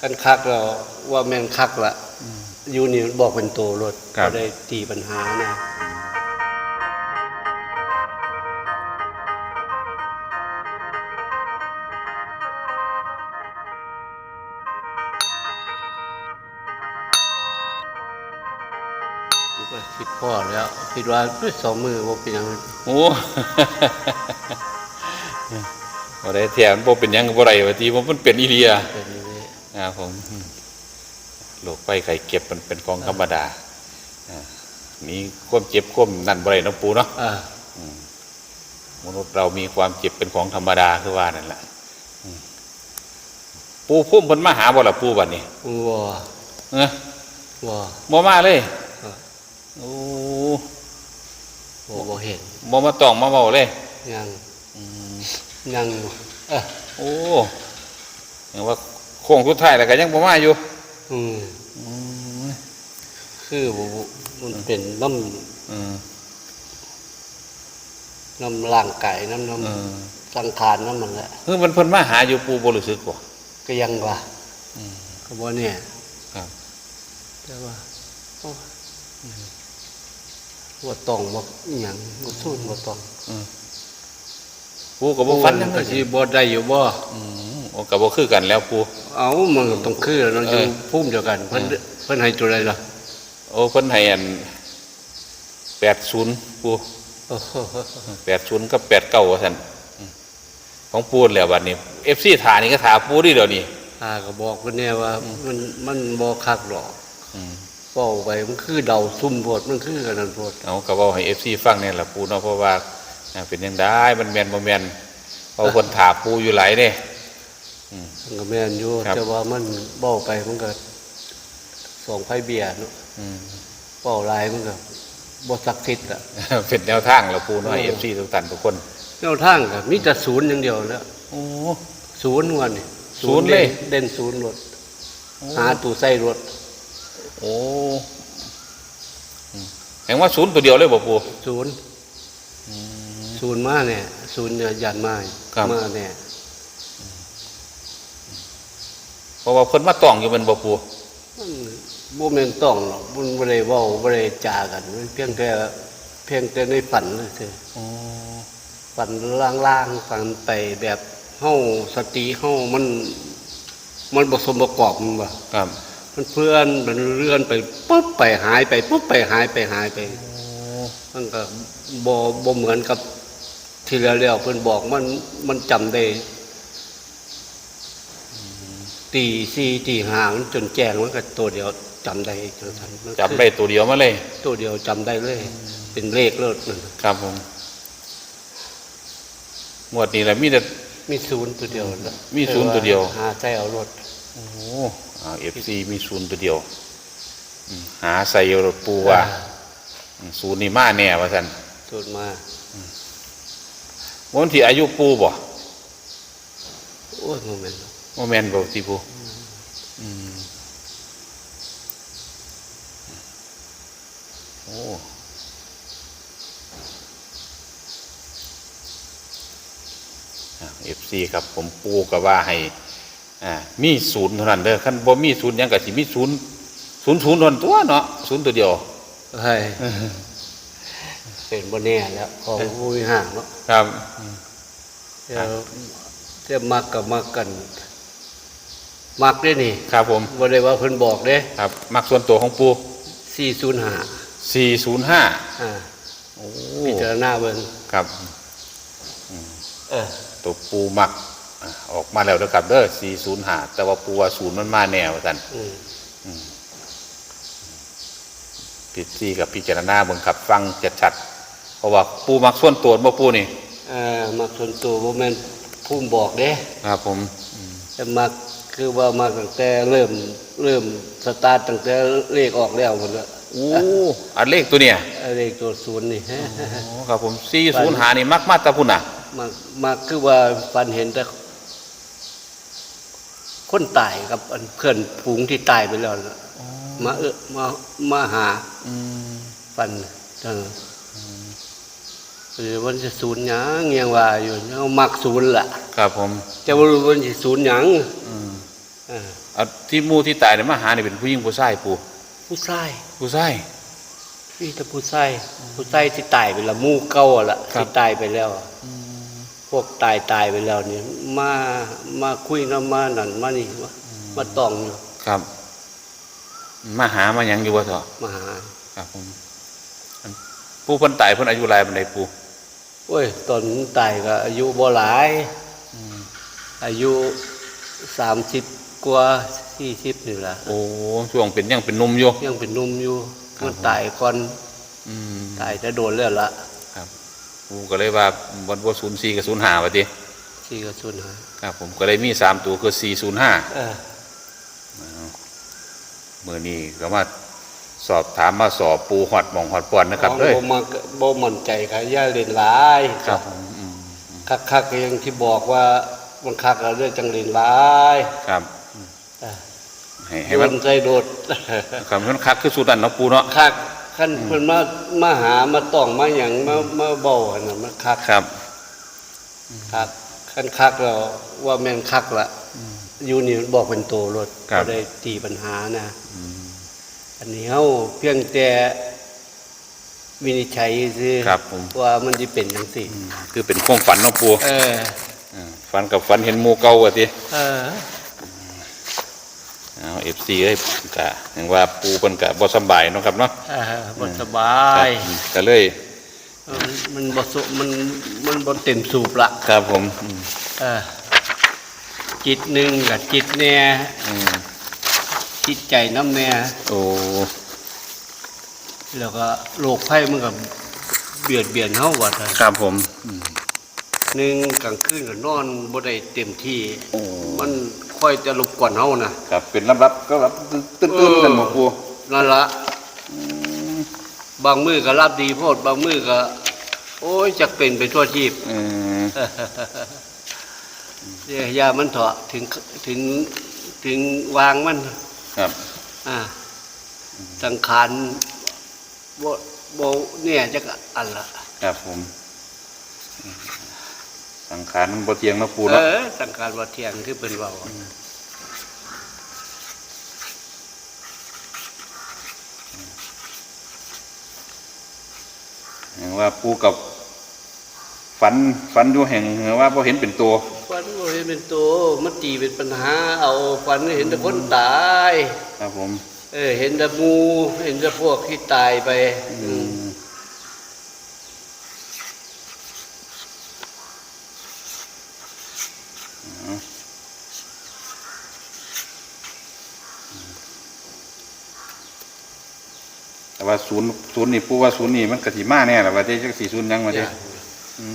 คันคักเราว่าแม่นคักละอยู่นี่บอกเป็นตัวรถครับได้ตีปัญหานะคิดว่าคิดพ่อแล้วคิดว่าด้วยสองมือว่าเป็นหยังโอ้บ่ได้แถมบ่เป็นหยังก็บ่ได้ว่าทีผมมันเป็นอีเลีย ครับผมอืมโรคไฟไข้เก็บมันเป็นของธรรมดาอ่านี่ความเจ็บความนั่นบ่ได้เนาะปูเนาะอ่ามนุษย์เรามีความเจ็บเป็นของธรรมดาคือว่านั่นแหละอืมปูพุ่มเพิ่นมาหาบ่ล่ะปูบัดนี้วัวเอ้อวัวบ่มาเลยครับโอ้วัวบ่เห็นบ่มาต้องมาเว้าเลยยังอืมยังเออโอ้ยังว่าโค้งสุดท้ายแล้วก็ยังบ่มาอยู่ อืมอืมคือบ่บ่มันเป็นน้อืมำน้ำร่างกายน้ำน้อืมำสังขารน้ำมันแหละคือมันเพิ่นมาหาอยู่ปูบ่รู้สึกบ่ ก็ยังว่าอืมก็บ่เนี่ยครับ แต่ว่าโอ้ว่าต้องบ่อหยังบ่สู้บ่ต้องอืมปูก็บ่ฟันหยังก็ก็สิสิบ่ได้อยู่บ่อืมโอ้ ก็บ่คือกันแล้วปูเอามันก็ต้องคือเราอยู่เออพุ่มเดียวกัน เพิ่นเพิ่นให้ตัวใดล่ะโอ้เพิ่นให้อัน80ปูโอ้โห80กับ89ว่าซั่นอืมของปูนั่นแหล้วบัดนี้ FC ถานี่ก็ถาปูดิเดี๋ยวนี้อาก็บอกเพิ่นเนี่ยว่ามันมันบ่คักหรอกอืมเว้าไปมันคือเดาซุ่มโพดมันคือกันนั่นโพดเอาก็เว้าให้ FC ฟังเนี่ยล่ะปูเนาะเพราะว่าอ่าเป็นจังไดมันแม่นบ่แม่นเพราะเพิ่นถาปูอยู่หลายเด้ มันก็แม่นอยู่ครับ แต่ว่ามันเว้าไปมันก็สองไผเบียร์เนาะอืมเว้าหลายมันก็บ่ศักดิ์สิทธิ์อะ เป็นแนวทางแล้วปูเนาะให้ FC ทุกท่านทุกคนแนวทางก็มีแต่ศูนย์อย่างเดียวแล้วโอ้ ศูนย์วันนี่ศูนย์เลย เด่นศูนย์รถหาตู้ใส่รถโอ้อืมแห่งว่าศูนย์ตัวเดียวเลยบ่ปู ศูนย์ศูนย์มาเนี่ยศูนย์เนี่ยยันมาครับ มาเนี่ย เพ ราะว่าเพิ่นมาต้องอยู่เป็นบ่ปูมันบ่แม่นต้องหรอกมันบ่ได้เว้าบ่ได้จากันมันเพียงแต่เพียงแต่ในฝันซื่ออ๋อๆฝันล่างๆฝันไปแบบเฮาสติเฮามัน มันบ่สมประกอบมันบ่ครับ มันเพื่อนมันเลื่อนไปปุ๊บไปหายไปปุ๊บไปหายไปหายไปมันก็บ่บ่เหมือนกับที่แล้วๆเพิ่นบอกมันมันจำได้ ตีสี่ตีห้ามันจนแจ้งมันก็ตัวเดียวจำได้จังซั่นมันคือจำได้ตัวเดียวมาเลย ตัวเดียวจำได้เลย เป็นเลขเลิศนั่นครับผมหมวดนี้แหละมีแต่มีศูนย์ตัวเดียวแล้วมีศูนย์ตัวเดียวหาใจเอารถโอ้เอฟซีมีศูนย์ตัวเดียวอืมหาใส่รถปูว่าอืมศูนย์นี่มาแน่ว่าสันศูนย์มาวันที่อายุปูบ่โอ้ยโมเมนต์ โมแมนบ่ที่ปูอืมโอ้เอฟซีครับผมปูก็ว่าให้อ่ามีศูนย์เท่านั้นเด้อคันบ่มีศูนย์หยังก็สิมีศูนย์ศูนย์ศูนย์เท่านั้นตัวเนาะศูนย์ตัวเดียวเฮ้ยเป็นบ่แน่แล้วของผู้บริหารเนาะครับเดี๋ยวจะมักกับมักกัน มักได้นี่ครับผมบ่ได้ว่าเพิ่นบอกเด้ครับมักส่วนตัวของปู405 405อ่าโอ้พิจารณาเบิ่งครับเออตัวปูมักอะออกมาแล้วเด้อครับเด้อ405แต่ว่าปูว่าศูนย์มันมาแน่ว่าซั่นอืมผิดซี่กับพิจารณาเบิ่งครับฟังชัดๆเพราะว่าปูมักส่วนตัวบ่ปูนี่เอ่อมักส่วนตัวบ่แม่นผู้บอกเด้ครับผมแต่มัก คือว่ามักตั้งแต่เริ่มเริ่มสตาร์ทตั้งแต่เลขออกแล้วหมดแล้วโอ้อันเลขตัวเนี่ยไอ้เลขตัวศูนย์นี่โอ้ครับผม405นี่มักมาแตะพุ่นน่ะมักมักคือว่าฝันเห็นแต่คนตายกับอันเพื่อนฝูงที่ตายไปแล้วน่ะมาเออมามาหาอืมฟันเออหรือมันจะศูนย์หยังเงียงว่าอยู่เอามักศูนย์ล่ะ ครับผมจะว่ารู้มันจะศูนย์หยังอืม เออเอาที่หมู่ที่ตายเนี่ยมาหาเนี่ยเป็นผู้หญิงผู้ชายปูผู้ชายผู้ชายพี่แต่ผู้ชายผู้ชายที่ตายไปและมู่เก่าอะละครับที่ตายไปแล้วอะพวกตายตายไปแล้วเนี่ยมามาคุยน้ำมานั่นมานี่มามาตองอยู่ครับ มาหามาหยังอยู่บ่เถอะมาหาครับผมอันผู้เพิ่นตายเพิ่นอายุหลายปานใดปูโอ้ย ตอนตายก็อายุบ่หลายอายุสามสิบ กว่าสี่สิบนี่แหละโอ้ช่วงเป็นยังเป็นหนุ่มอยู่ยังเป็นหนุ่มอยู่ครับมันตายก่อนอืมตายจะโดนแล้วละครับปูก็เลยว่าวันบ่ศูนย์สี่กับศูนย์ห้าว่าติที่กระสุนหาครับผมก็เลยมีสามตัวคือสี่ศูนย์ห้าเออมื่อนี้ก็มาสอบถามมาสอบปูหอดหมองหอดปอนนะครับของเลยบ่มาบ่มั่นใจค่ะย่าเล่นหลายครับผมอืมคักคักๆก็อยังที่บอกว่ามันคักแล้วเรื่องจังเล่นหลายครับเออ ให้ให้โดมันนใจโดดครับมันคักคือสุดอันเนาะปูเนาะคักขั้นเพิ่นมามาหามาต้องมาหยังมามาเบ้าอันนั้นมันคักครับ คักขั้นคักแล้วว่าแม่นคักละอยู่นี่มันบอกเป็นโตรถครับ ก็ได้ตีปัญหานะอันนี้เฮาเพียงแต่วินิจฉัยซื่อครับผม ว่ามันสิเป็นจังซี่คือเป็นความฝันเนาะปูเอออ่าฝันกับฝันเห็นหมูเก่าว่าติเออ เอาเอฟซีเอ้ยกะอย่างว่าปูเพิ่นกะบ่สำบายเนาะครับเนาะเออบ่สบาครับยอืมก็เลยมันมันบ่สุมันมันบ่เต็มสูบละครับผมอืมเออจิตหนึงกับจิตแน่อืมจิตใจน้ำแน่โอ้แล้วก็โรคภัยมันก็เบียดเบียนเฮาว่าซั่นครับผมอืม หนึ่งกลางคืนก็นอนบ่ได้เต็มที่ โอ้มันค่อยจะรบกวนเฮานะครับเป็นรับรับก็รับตื่นตื่นกันหมดปูนั่นละบางมือก็รับดีโพดบางมือก็ โอ้ยจักเป็นไปทั่วทีบอืมเดี๋ยวยามันเถาะถึงถึงถึงวางมัน ครับอ่าสังขารบ่บ่เนี่ยจักอันละครับผม สังขารมันบ่เที่ยงเนาะปูเอเนาะอสังขารบ่เที่ยงคือเป็นเว้าอย่างว่าปูกับฝันฝันอยู่แห่งว่าบ่เห็นเป็นตัวฝันบ่เห็นเป็นตัวมันตีเป็นปัญหา เอาฝันเห็นแต่คนตาย ครับผม เออเห็นแต่หมูเห็นแต่พวกที่ตายไปอืม ว่าศูนย์ศูนย์นี่ปูว่าศูนย์นี่มันกะสิมาแน่ล่ะว่าได้จักสี่ศูนย์ยังมาอเด้ย่าง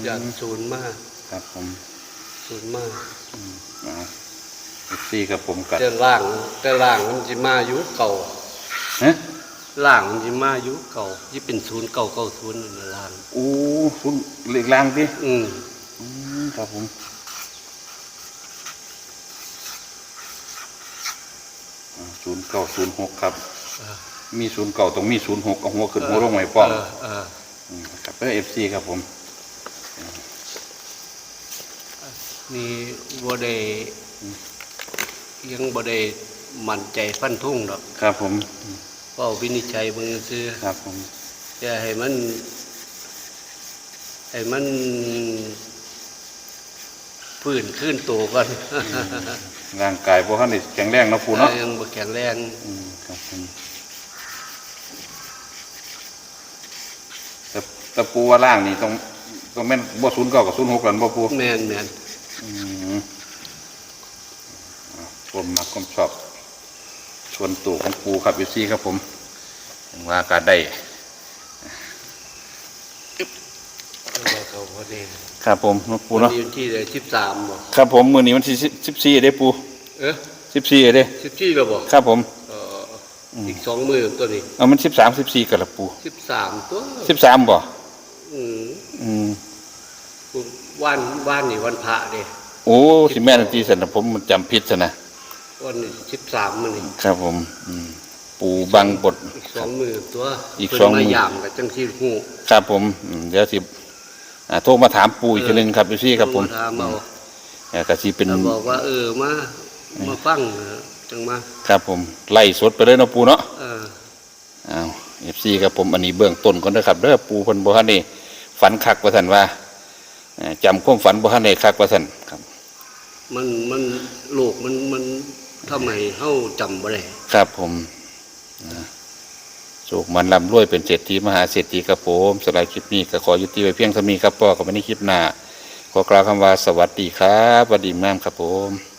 อย่างศูนย์มากครับผมศูนย์มากอ่าสี่ครับผมกัดแต่ล่าง แต่ล่างมันจะมาอยู่เก่าฮะล่างมันจะมาอยู่เก่าที่เป็นศูนย์เก่าเก่าศูนย์นั่นน่ะล่างโอ้ศูนย์เลขล่างดิอืมอืมครับผมศูนย์เก้าศูนย์หกครับเออ มีศูนย์เก่าต้องมีศูนย์หกเอาหัวขึ้นหัวลงไว้ป้องเออเออมครับเออฟซีครับผมนี่บ่ได้ยังบ่ได้มั่นใจฟันทุ่งดอกครับผมเว้าวินิจฉัยเบิ่งซื่อครับผมจะให้มันให้มันพื้นขึ้นตัวก่อนร่างกายพวกเขานี่แข็งแรงเนาะปูเนาะยังบ่แข็งแรงอืมครับผม ต่แต่ปูว่าล่างนี่ต้องต้องแม่นบ่ศูนย์เก้ากับศูนย์หกกันบ่ปูแม่นแม่นอืมอ่าผมมาผมชอบชวนตู่ของปูครับอยู่ซี่ครับผมเห็นว่าการได้แล้วเขาพอดีครับผมเนาะปูวันเนาะนี้วันที่สิบสามบ่ครับผมมือนี้วันที่สิบสี่เด้ปูเอ๊ะสิบสี่เด้สิบสี่แล้วบ่ครับผมเอ่อออีกสองมือตัวนี้เอามันสิบสามสิบสี่กันละปูสิบสามตัวสิบสามบ่ อืมอืมวันวันนี่วันพระเด้โอ้สิแม่นทีสันนะผมมันจำผิดซะนะวันนี้สิบสามมันนี่ครับผม อืมปูบังบทอีกสองมือตัวอีกเพิ่นสองมื้อมายามกับจังที่หูครับผมอืมเดี๋ยวสิอ่าโทรมาถามปูอีกทีหนึงครับอยู่ซี่ครับผมถามเอาอ่ากะสิเป็นแล้วบอกว่า เออมามาฟังจังมา ครับผม ไล่สดไปเลยเนาะปูเนาะเอออ้าว เอฟซีครับผมอันนี้เบื้องต้นก่อนนะครับเด้อปูเพิ่นบ่ทันได้ฝันคักว่าซั่นว่าเอ่อจำความฝันบ่ทันได้คักว่าซั่นครับ มันมันโลกมันมันทำไมเฮาจำบ่ได้ครับผมนะโชคมันร่ำรวยเป็นเศรษฐีมหาเศรษฐีครับผมสำหรับคลิปนี้ก็ขอยุติไว้เพียงเท่านี้ครับพ่อกับวันนี้คลิปหน้าขอกล่าวคำว่าสวัสดีครับสวัสดีแม่ครับผม